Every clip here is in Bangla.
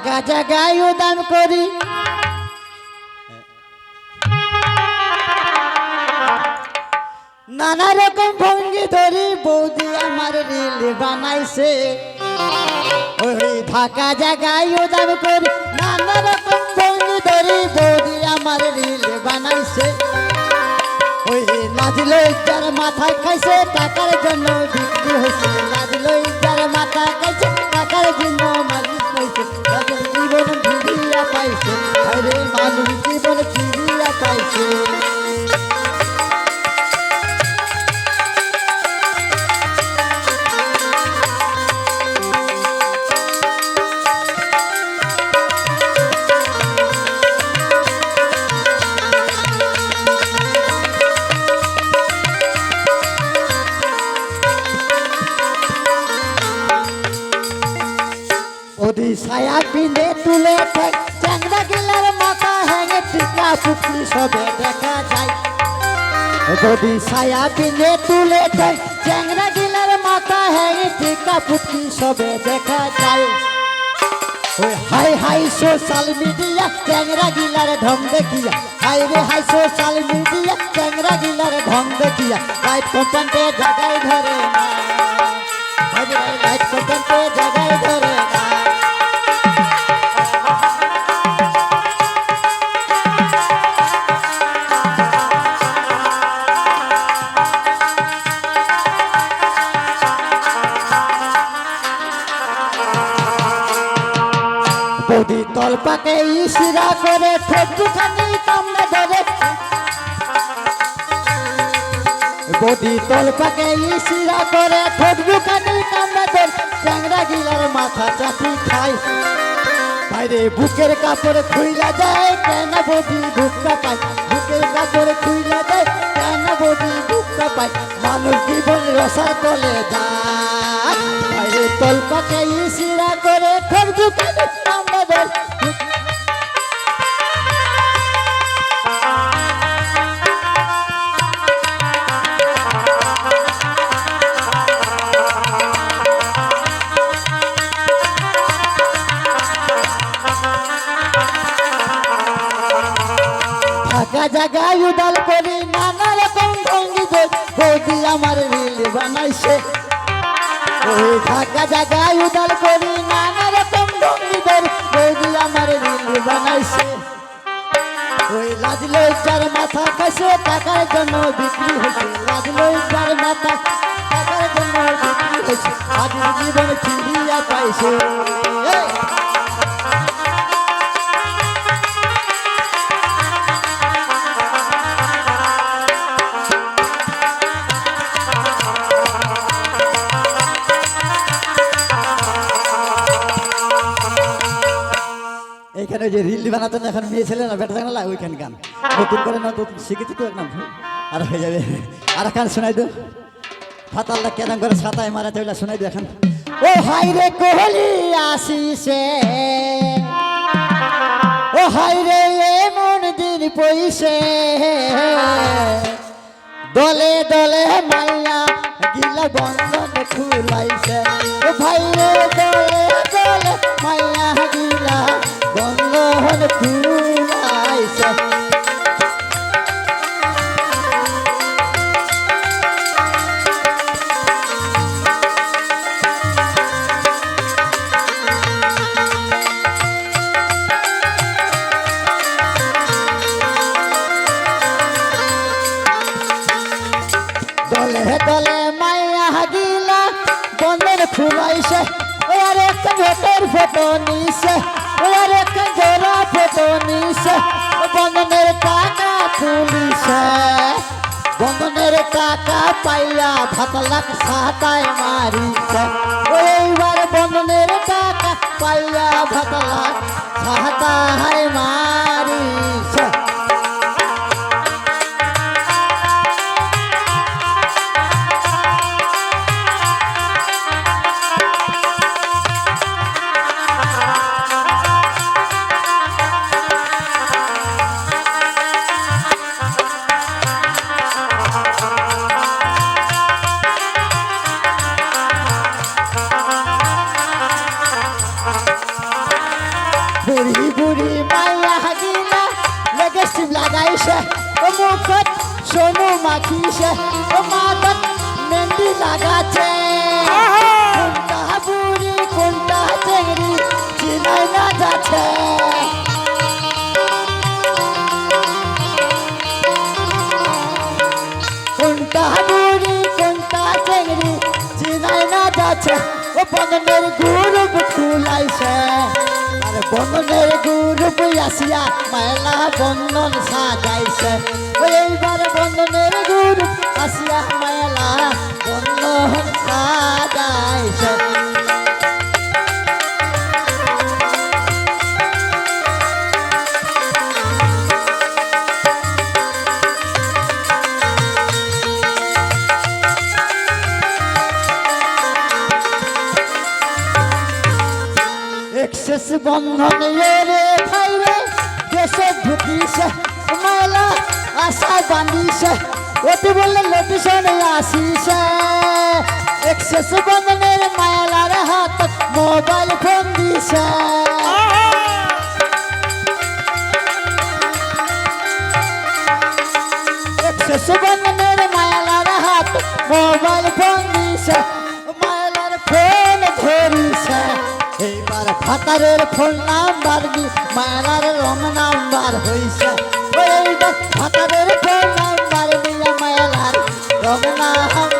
ঢাকা জায়গায় উদান করি। নানা রকম ভঙ্গি ধরি, বৌদি আমার রিল বানাইছে। ওই ঢাকা জায়গায় উদান করি, নানা রকম ভঙ্গি ধরি, বৌদি আমার রিল বানাইছে। ওই লাজলো যার মাথায় খাইছে টাকার জন্য বিক্রি হয়েছে। লাজলো যার মাথা খাইছে টাকার জন্য মালিক হয়েছে। তাদের জীবন ফিরিয়া পাইছে। আরে মানুষ জীবন ফিরিয়া পাইছে। টিকা সবে দেখা যায়। যদি ছায়া পিনে তুলে ঠেক চ্যাংরা গেলার মাথা হ্যাঙে টিকা পুকলি সবে দেখা যায়। হাই হাই সোশ্যাল মিডিয়া চ্যাংরা গিলার ঢং দেখিয়া। হাই রে হাই সোশ্যাল মিডিয়া চ্যাংরা গিলার ঢং দেখিয়া। লাইট কন্টেন্টে জাগাই ধরে না। লাইট কন্টেন্টে জাগাই ধরে না। তলপাকে ইশিরা করে ঠোঁটখানি কামড়ে ধরে। বৌদি তলপাকে ইশিরা করে ঠোঁটখানি কামড়ে ধরে। চ্যাংরা গিলার মাথা চাপি খায়। বাইরে বুকের কাপড় খুইলা যায়, কেন বৌদি বুকটা পায়? বুকের কাপড় খুইলা যায়, কেন বৌদি বুকটা পায়? মানুষ জীবন রসার তলে যায়। বাইরে তলপাকে ইশিরা করে ঠোঁটখানি ধরে ফাঁকা জায়গায় উদাল করি নানা রকম ভঙ্গি বৌদি আমার রিল বানাইছে। ওই ফাঁকা জায়গায় উদাল করি নানা ভঙ্গি বৌদি আমার রিল বানাইছে। ওই লাজলো যার মাথা খাইছে টাকার জন্য বিক্রি হয়েছে। লাজলো যার মাথা টাকার জন্য বিক্রি হয়েছে। আজ জীবন ফিরিয়া পাইছে। যে রিল বানাতো না, এখন মেয়ে ছেলে না, বেটা থাকে না, ওইখান গান। নতুন করে না, নতুন শিখেছি তো একদম। আর হয়ে যাবে। আর খান শোনাই দো? ফাতাল্লা কেন করে ছাতায় মারা তৈলা শোনাই দো এখন। ও হাই রে কোহলি আসিছে ও হাই রে এমন দিন পইছে। দলে দলে মাইয়া গিলা বন্ধন খুলাইছে। ও ভাই দলে দলে মাইয়া গিলা বন্ধন খুলাইছে। বন্ধনের কাকা পাইয়া ভাতলাক সাতায় মারিছে। এইবার বন্ধনের কাকা পাইয়া ভাতলাক সাতায় মারিছে। মাখিছে ও মাথাত মেহেন্দি লাগাছে কোনটা বুড়ি কোনটা চেংড়ি চিনাই না যাচ্ছে। কোনটা বুড়ি কোনটা চেংড়ি চিনাই না যাচ্ছে। ও বন্ধনের গ্রুপ খুলাইছে বন্ধনের গ্রুপ আসিয়া মেলা বন্ধন সাজাইছে। এইবার বন্ধনের গ্রুপ আসিয়া মেলা বন্ধন সাজাইছে। বন্ধন রে ভাইরে দেশে ঢুকিছে, মেলা আশায় বান্ধিছে ওটি বললে লোকেশনে আসিছে। এক্সেস বন্ধনের মায়ালার হাত মোবাইল ফোন দিছে। এক্সেস বন্ধনের মায়ালার হাত মোবাইল ফোন দিছে। ফাতারের ফোন নাম্বার দি মায়ার রং নাম্বার ও এইবার ফোন নাম্বার দিয়ে মায়ালার রং নাম্বার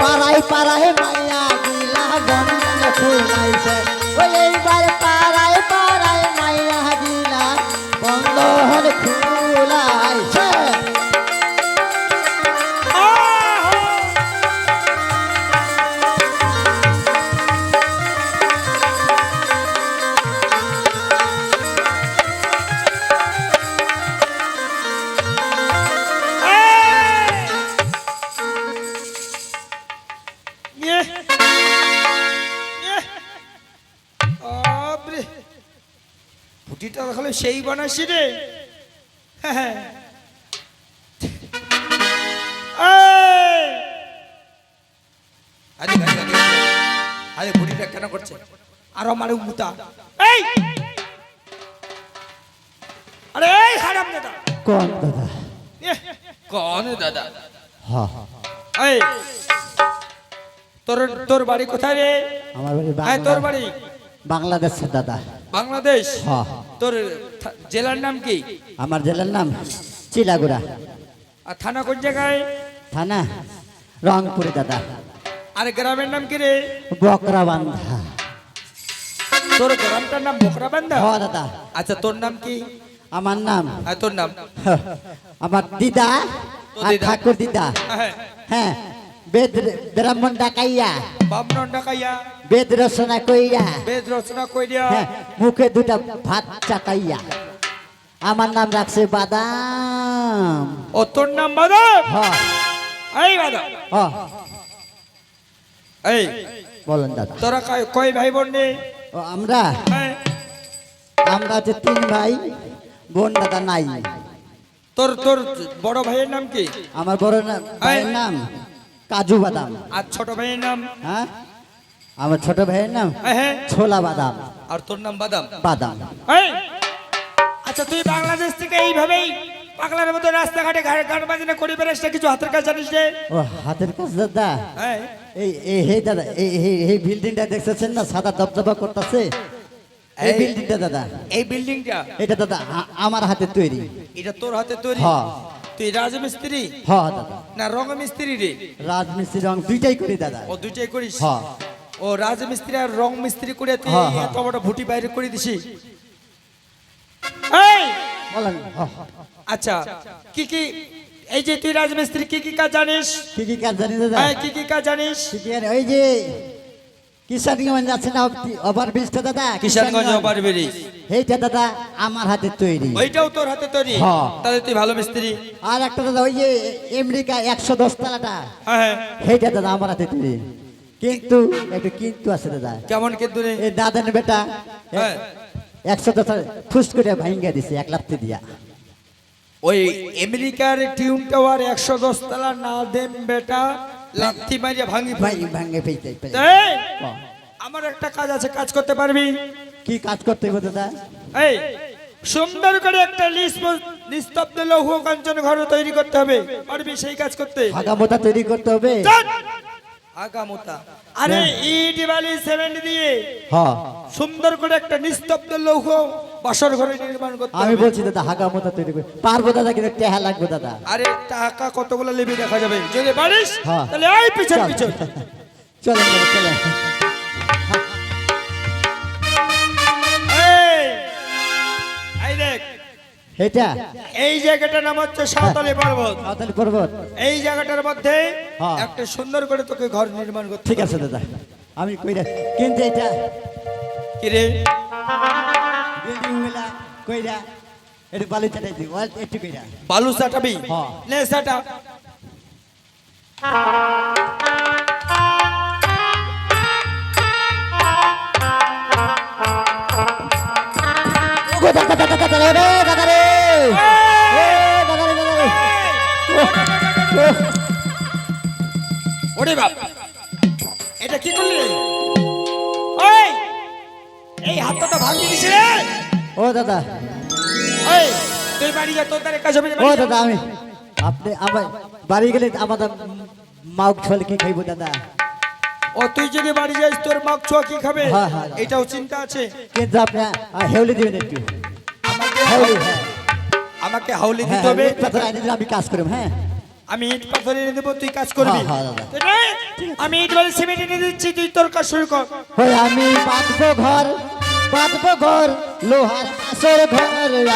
পাড়ায় পাড়ায় মাইয়া গিলা গন্ধ ফুলাইছে ওই এইবার পাড়ায় ফুটিটা তাহলে সেই বানাইছি রে। হ্যাঁ, হ্যাঁ। আরে বুড়িটা কেন করছে? আরও মারে মুতা এই! আরে এই হারাম দাদা। কোন দাদা? কন দাদা? হ্যাঁ এই তোর তোর বাড়ি কোথায় রে? আমার বাড়ি এই তোর বাড়ি। বাংলাদেশের দাদা। বাংলাদেশ? হ্যাঁ তোর জেলার নাম কি? আমার জেলার নাম চিলাগুড়া। আর থানা কোন জায়গায়? থানা রংপুরে দাদা। আর গ্রামের নাম কি রে? বকরা বান্ধা তোর গ্রামটার নাম বোকরা বান্দা হ দাদা। আচ্ছা তোর নাম কি? আমার নাম আর তোর নাম? আমার দিদা আর ঠাকুর দিদা। হ্যাঁ। হ্যাঁ বেদ ব্রাহ্মণ ডাকাইয়া। বামনন ডাকাইয়া। বেদ রচনা কইয়া। বেদ রচনা কই দিয়া হ্যাঁ মুখে দুটা ভাত চাকাইয়া। আমার নাম রাখছে বাদাম। ও তোর নাম বাদম? এই বাদম। এই। বলেন দাদা। তোরা কয়- কয় ভাই বোন নে ও আমরা? হ্যাঁ, আমরা যে তিন ভাই বোন দাদা নাই। তোর তোর বড় ভাইয়ের নাম কি? আমার বড় না- ভাইয়ের নাম কাজু বাদাম। আর ছোট ভাইয়ের নাম? হ্যাঁ? আমার ছোট ভাইয়ের নাম হ্যাঁ, হ্যাঁ। ছোলা বাদাম। আর তোর নাম বাদাম? বাদাম। আচ্ছা তুই বাংলাদেশ থেকে এইভাবেই পাগলার মতো রাস্তাঘাটে ঘাট গান বাজনা করি বেড়াস কিছু হাতের কাজ জানিস রে? ও হাতের কাজ দাদা? হ্যাঁ। এই এই হে দাদা এই এই এই বিল্ডিংটা দেখতেছেন না? সাদা দবদবা করতেছে। এই বিল্ডিংটা দাদা। এই বিল্ডিংটা? এটা দাদা আমার হাতে তৈরি। এটা তোর হাতে তৈরি? হ্যাঁ। তুই রাজমিস্ত্রি? হ দাদা। না রংমিস্ত্রি রে? রাজমিস্ত্রি রং দুইটাই করি দাদা। ও দুইটাই করিস? হ্যাঁ। ও রাজমিস্ত্রি আর রং মিস্ত্রি করে তুই হ্যাঁ, হ্যাঁ। এত বড় ভুটি বাইরে করে দিছি। এই! বলেন। হ, হ। আচ্ছা কি কি? এই যে তুই রাজমিস্ত্রি কি কি কাজ জানিস? কি কি কাজ জানিস দাদা? হ্যাঁ কি কি কাজ জানিস? কি ওই যে কিষানগঞ্জ আছে না ওভার ব্রিজটা দাদা? Kishanganj over bridge. এইটা দাদা আমার হাতে তৈরি। ওইটাও তোর হাতে তৈরি? হ্যাঁ। তাহলে তুই ভালো মিস্ত্রি। আর একটা দাদা ওই যে আমেরিকা একশো দশ তালাটা। হ্যাঁ সেইটা দাদা আমার হাতে তৈরি। কিন্তু একটু কিন্তু আছে দাদা। কেমন কিন্তু রে? এই দাদান বেটা হ্যাঁ। একশো দশ ফুস করে ভাঙ্গা দিছে এক লাফতে দিয়া। ওই আমেরিকার টিউন টাওয়ার একশো দশ তলা না দেন বেটা লাথি মারিয়া ভাঙি ভাই ভাঙ্গে ফেলতে আমার একটা কাজ আছে কাজ করতে পারবি? কি কাজ করতে হবে দাদা? এই সুন্দর করে একটা নিস্তব্ধ লৌহ কাঞ্চন ঘর তৈরি করতে হবে। পারবি সেই কাজ করতে? ফাঁকা তৈরি করতে হবে! আগামোতা। আরে ইট বালি সিমেন্ট দিয়ে হ্যাঁ। সুন্দর করে একটা নিস্তব্ধ লৌহ বাসর ঘরে নির্মাণ করতে আমি বলছি দাদা হাগা মোটা তৈরি করে। পারব দাদা কিন্তু টেহা লাগবে দাদা। আরে টাকা কতগুলো লেবি দেখা যাবে? যদি পারিস হ্যাঁ। তাহলে এই পিছন চল। পিছন। চলো দাদা চলেন এটা? এই জায়গাটার নাম হচ্ছে সাঁওতালি পর্বত। সাঁওতালি পর্বত। এই জায়গাটার মধ্যে হ্যাঁ। একটা সুন্দর করে তোকে ঘর নির্মাণ করতে ঠিক আছে দাদা আমি কইরা কিন্তু এটা কি রে বিল্ডিংগুলা কইরা এটা বালু চাটাই ওয়াল একটু কইরা। বালু চাটাবি? হ্যাঁ। নে সাটা ওরে বাপ। এটা কি করলি ওই এই হাতটা তো ভাঙি দিছে রে। ও দাদা। ওই তুই বাড়ি যা তোর কাজ হবে ও দাদা আমি আপনি আমার বাড়ি গেলে আমাদের মাউক ছলে কি খাইবো দাদা? ও তুই যদি বাড়ি যাস তোর মাপ ছোয়া কি খাবে? হ্যাঁ, হ্যাঁ। এটাও চিন্তা আছে। কিন্তু আপনি হেউলি দিবেন একটু। আমাকে হেউলি হ্যাঁ আমাকে হাউলি দিতে হবে। আমি কাজ করব হ্যাঁ। আমি ইট পাথর এনে দেবো তুই কাজ করবি। হ্যাঁ, হ্যাঁ? আমি ইট বালি সিমেন্ট এনে দিচ্ছি তুই তোর কাজ শুরু কর। আমি বাঁধবো ঘর বাঁধবো ঘর লোহার বাসর ঘর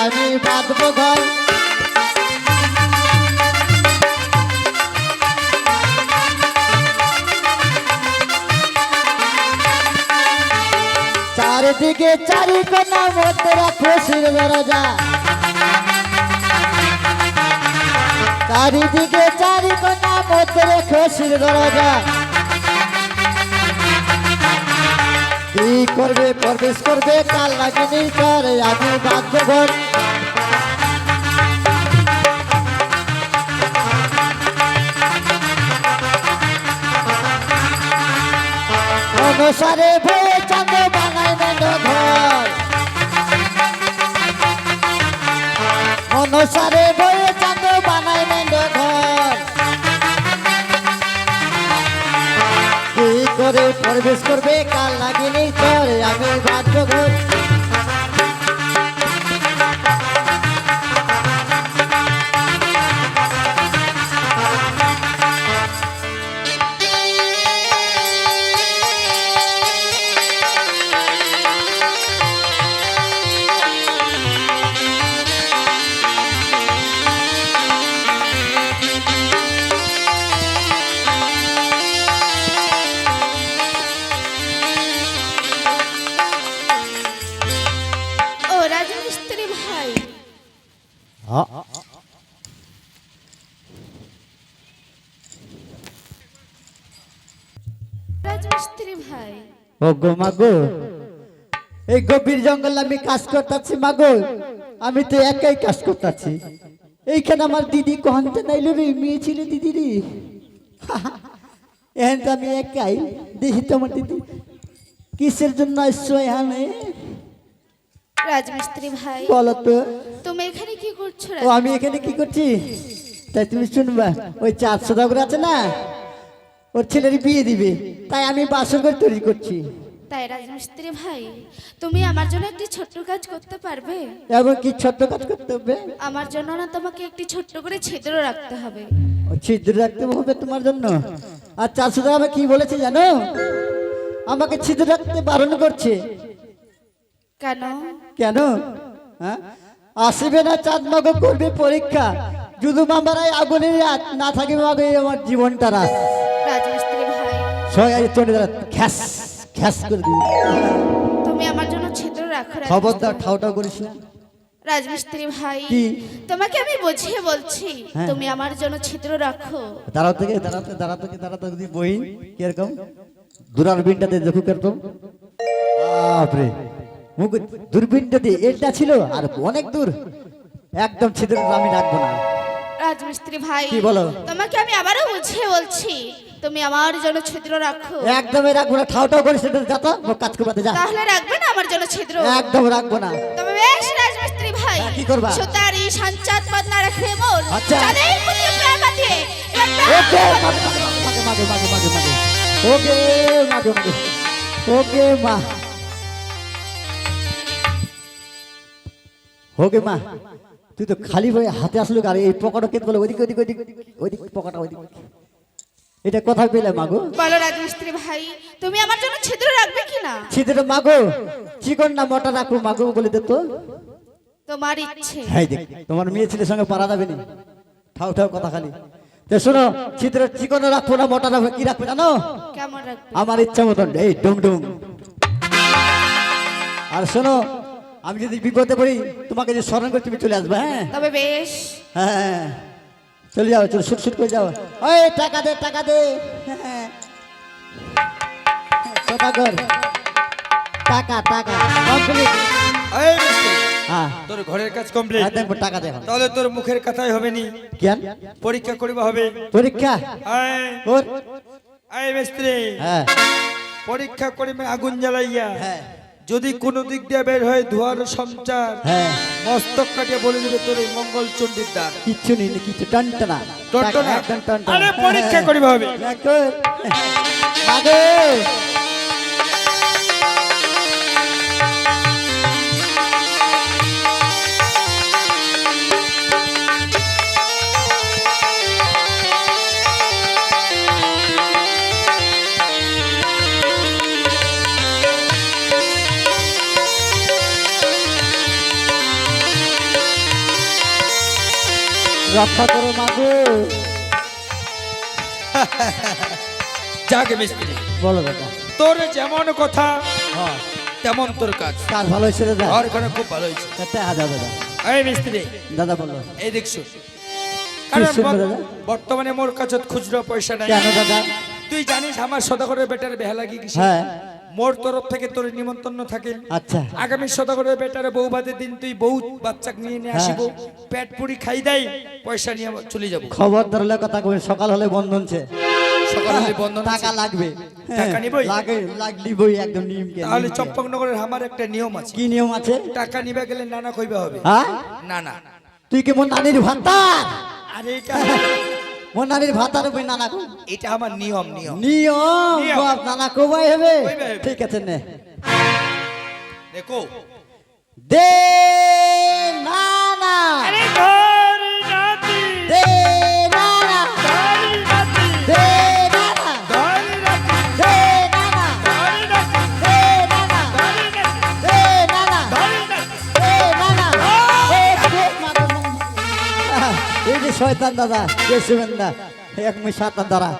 আমি বাঁধবো ঘর। চারিদিকে চারি কোনা মধ্যে রাখো শির দরজা চারিদিকে চারি কোনা মধ্যে রেখো শির দরজা। কি করবে, প্রবেশ করবে, কাল লাগেনি করে আমি বাধ্য ঘর অনুসারে ভয়ে চাঁদ মেন ঘর। অনুসারে ভয়ে প্রবেশ করবে কাল লাগেনি ভাই। ও গো মাগো এই গভীর জঙ্গল আমি কাজ করতেছি মাগো আমি তো একাই কাজ করতেছি। এইখানে আমার দিদি কহনতে নাইলো রে মেয়ে ছিল দিদি রে। এখন তো আমি একাই। দেখি তো আমার দিদি কিসের জন্য আসছো এখানে? রাজমিস্ত্রি ভাই বলো তো। তুমি এখানে কি করছ ও আমি এখানে কি করছি? তাই তুমি শুনবা ওই চার সদাগর আছে না? ওর ছেলের বিয়ে দিবে। তাই আমি বাসর ঘর তৈরি করছি। তাই রাজমিস্ত্রি ভাই তুমি আমার জন্য একটি ছোট্ট কাজ করতে পারবে? এবং কি ছোট্ট কাজ করতে হবে? আমার জন্য না তোমাকে একটি ছোট্ট করে ছিদ্র রাখতে হবে। ছিদ্র রাখতে হবে তোমার জন্য? আর চারশো টাকা কি বলেছে জানো? আমাকে ছিদ্র রাখতে বারণ করছে। কেন? কেন? হ্যাঁ? আসবে না চাঁদ মগ করবে পরীক্ষা। শুধু মামারাই আগুনের রাত না থাকে মাগে আমার জীবনটা রাত। সবাই চলে দাঁড়া খ্যাস খ্যাস করে দিবি তুমি আমার জন্য রাখো রাজমিস্ত্রি। খবরদার ঠাউটাও করিস না। রাজমিস্ত্রি ভাই তোমাকে আমি বুঝিয়ে বলছি হ্যাঁ। তুমি আমার জন্য ছিদ্র রাখো। দাঁড়াও থেকে দাঁড়াতে দাঁড়াতে দাঁড়াতে যদি বহিন কীরকম? দূরবীনটাতে দেখো কীরকম। বাপরে মুখ এটা ছিল আর অনেক দূর। একদম ছিদ্র আমি রাখব না। রাজমিস্ত্রি ভাই কি বলো? তোমাকে আমি আবারও বুঝিয়ে বলছি তুমি আমার জন্য ছিদ্র রাখো। একদমই রাখব না ঠাউটাও করিস না যাতা কাজ করবাতে যা। তাহলে রাখবে না আমার জন্য ছিদ্র? একদম রাখব না। তবে বেশ রাজমিস্ত্রি ভাই হ্যাঁ, কি করবা? সুতারি সঞ্চাত বদনা রাখে মোর আচ্ছা। চাঁদের পুত্র প্রেমাতে ওকে মাগে মাগে মাগে মাগে মাগে ওকে মাগে মাগে। ওকে মা। ওকে মা। তুই তো খালি হয়ে হাতে আসলো আর এই পকেটও কেত বলে ওইদিক ওইদিক ওইদিক ওইদিক পকেটটা ওইদিক এটা কথা পেলে মাগো। বলো রাজমিস্ত্রি ভাই। তুমি আমার জন্য ছিদ্র রাখবে কি না ছিদ্র মাগো। চিকন না মোটা রাখো মাগো বলে দে তো? তোমার ইচ্ছে। হ্যাঁ দেখ তোমার মেয়ে ছেলের সঙ্গে পারা যাবে না? ঠাউ ঠাউ কথা খালি। তো শোনো ছিদ্র চিকন রাখব না মোটা রাখব কি রাখব জানো? কেমন রাখবে? আমার ইচ্ছা মতন। এই ডুম ডুম। আর শোনো আমি যদি বিপদে পড়ি তোমাকে যে স্মরণ করে তুমি চলে আসবে হ্যাঁ? তবে বেশ। হ্যাঁ। চলে যাও চলো শুট শুট করে যাও। ওই টাকা দে টাকা দে। হ্যাঁ। টাকা টাকা কমপ্লিট এই হ্যাঁ। তোর ঘরের কাজ কমপ্লিট দেখব টাকা দেখো। তাহলে তোর মুখের কথাই হবে নি। কেন পরীক্ষা করিবা হবে। পরীক্ষা? ওর? আয় মিস্ত্রি হ্যাঁ। পরীক্ষা করিবে আগুন জ্বালাইয়া হ্যাঁ। যদি কোনো দিক দিয়ে বের হয় ধোয়ার সঞ্চার হ্যাঁ। মস্তক কাটিয়ে বলে দিবে তোর এই মঙ্গল চণ্ডীর দ্বার। কিচ্ছু নেই কিচ্ছু টানটানা টানটানা আরে পরীক্ষা করিবা হবে। রক্ষা করো মাগো যাকে মিস্ত্রি বলো দাদা তোর যেমন কথা হ্যাঁ। তেমন তোর কাজ। কাজ ভালো হয়েছে দাদা ঘর ঘরে খুব ভালো হয়েছে। হাজার দাদা এই মিস্ত্রি দাদা বলো। এই দেখছ দাদা? বর্তমানে মোর কাছে খুচরো পয়সা নাই। কেন দাদা? তুই জানিস আমার সদাগরের বেটার বেহালাগি কিসে হ্যাঁ। মোর তরফ থেকে তোর নিমন্ত্রণ থাকে। আচ্ছা। আগামী সদাগরের বেটারে বউ বাদের দিন তুই বউ বাচ্চা নিয়ে নিয়ে হ্যাঁ। আসিব। পেট পুরি খাই দেয় পয়সা নিয়ে চলে যাব। খবর ধরলে কথা কবে সকাল হলে বন্ধনছে সকালে বন্ধন টাকা লাগবে। টাকা নিবই? লাগে লাগলিবই একদম নিয়ম কে তাহলে চম্পকনগরের আমার একটা নিয়ম আছে। কি নিয়ম আছে? টাকা নিবে গেলে নানা কইবে হবে। হ্যাঁ? না না তুই কি মোর নানির ভাতার আরে এটা মোর ভাতার উপরে নানা কো এটা আমার নিয়ম নিয়ম। নিয়ম। বাপ নানা কোবাই হবে? হবে। ঠিক আছে নে। দেখো। দে নানা। আরে শয়তান দাদা সুবেন্দা এক মুই সাতান দাদা